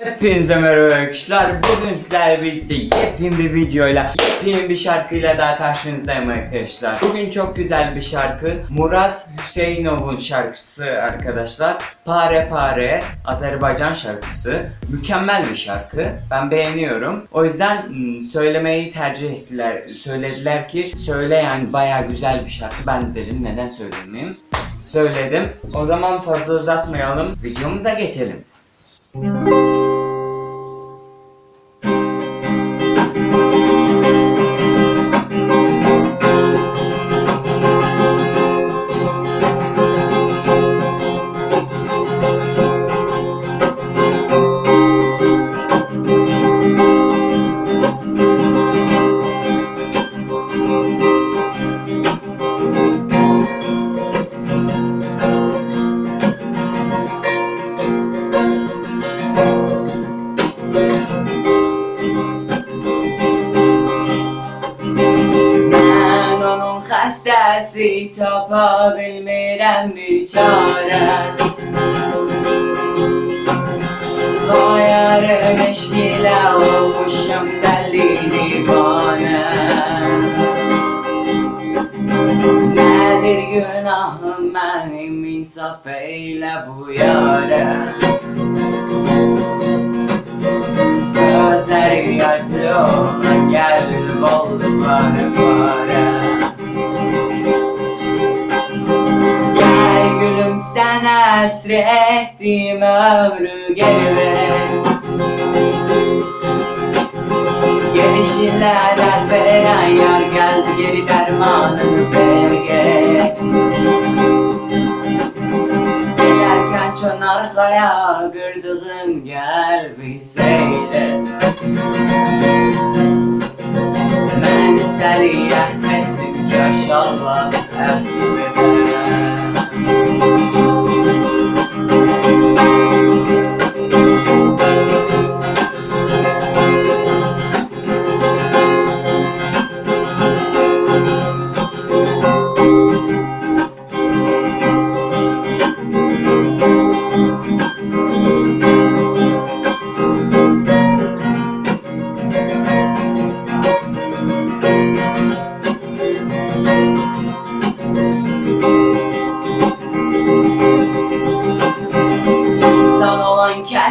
Hepinize merhaba arkadaşlar. Bugün sizlerle birlikte yepyeni bir videoyla, yepyeni bir şarkıyla daha karşınızdayım arkadaşlar. Bugün çok güzel bir şarkı. Murat Hüseyinov'un şarkısı arkadaşlar. Pare Pare, Azerbaycan şarkısı. Mükemmel bir şarkı. Ben beğeniyorum. O yüzden hmm, söylemeyi tercih ettiler. Söylediler ki söyle yani baya güzel bir şarkı. Ben de dedim neden söylemeyeyim. Söyledim. O zaman fazla uzatmayalım. Videomuza geçelim. Ben onun xəstəsi tapa bilmirəm bir çarə Hayarın eşkilə olmuşum dəli divanə Nədir günahım mənim insaf eylə bu yarə Sözleri acı olan gelir oldu bana bana sen esrettiğim ömrü geri ver Gelişinler dert veren yar geldi geri dermanını ver gel Giderken çön arkaya kırdığım gel bir seyret. Ben seni affettim ki aşağıla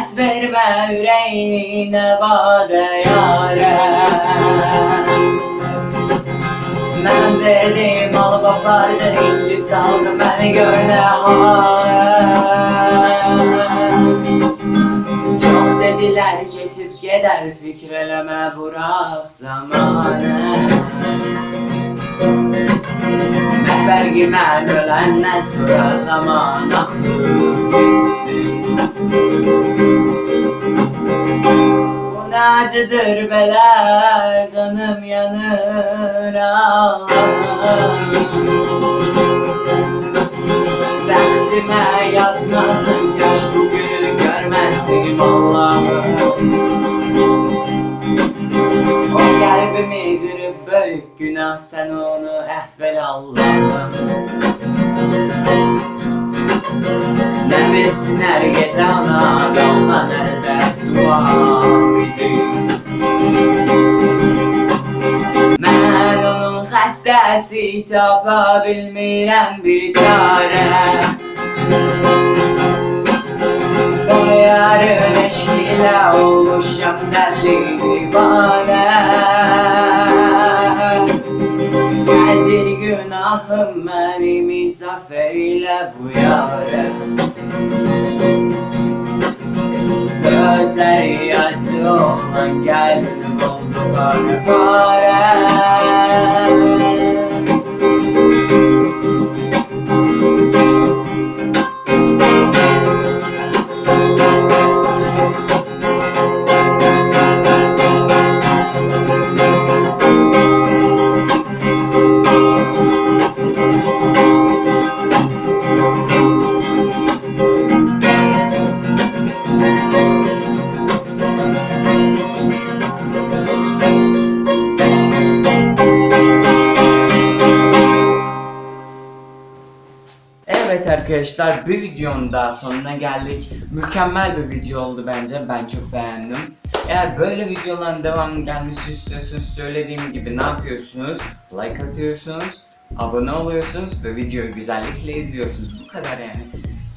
olan kes verme yüreğine bade yare Ben dedim alıp apardın indi saldı beni gör ne hale Çok dediler geçip gider fikreleme bırak zamanı Ne fergime ölenden sonra zaman aklı acıdır bela canım yanır ağlar Beklime yazmazdım yaş bugünü görmezdim Allah'ım. O kalbimi kırıp büyük günah sen onu ehvel Allah'ım. Ne bilsinler gece ana damla nerede? Dua xəstəsi tapa bilmirəm bir çarə O yarın eşkilə olmuşam dəli divanə Nədir günahım mənim insaf eylə bu yarə Sözleri acı olan geldim oldu bana para arkadaşlar bir videonun daha sonuna geldik. Mükemmel bir video oldu bence. Ben çok beğendim. Eğer böyle videoların devamı gelmesi istiyorsanız söylediğim gibi ne yapıyorsunuz? Like atıyorsunuz, abone oluyorsunuz ve videoyu güzellikle izliyorsunuz. Bu kadar yani.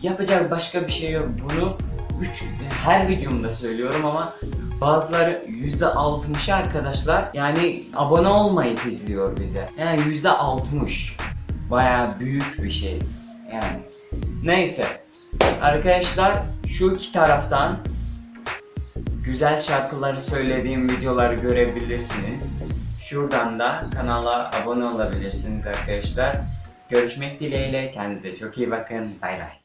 Yapacak başka bir şey yok. Bunu üç, her videomda söylüyorum ama bazıları %60 arkadaşlar yani abone olmayıp izliyor bize. Yani %60. Bayağı büyük bir şey. Yani. Neyse. Arkadaşlar şu iki taraftan güzel şarkıları söylediğim videoları görebilirsiniz. Şuradan da kanala abone olabilirsiniz arkadaşlar. Görüşmek dileğiyle. Kendinize çok iyi bakın. Bay bay.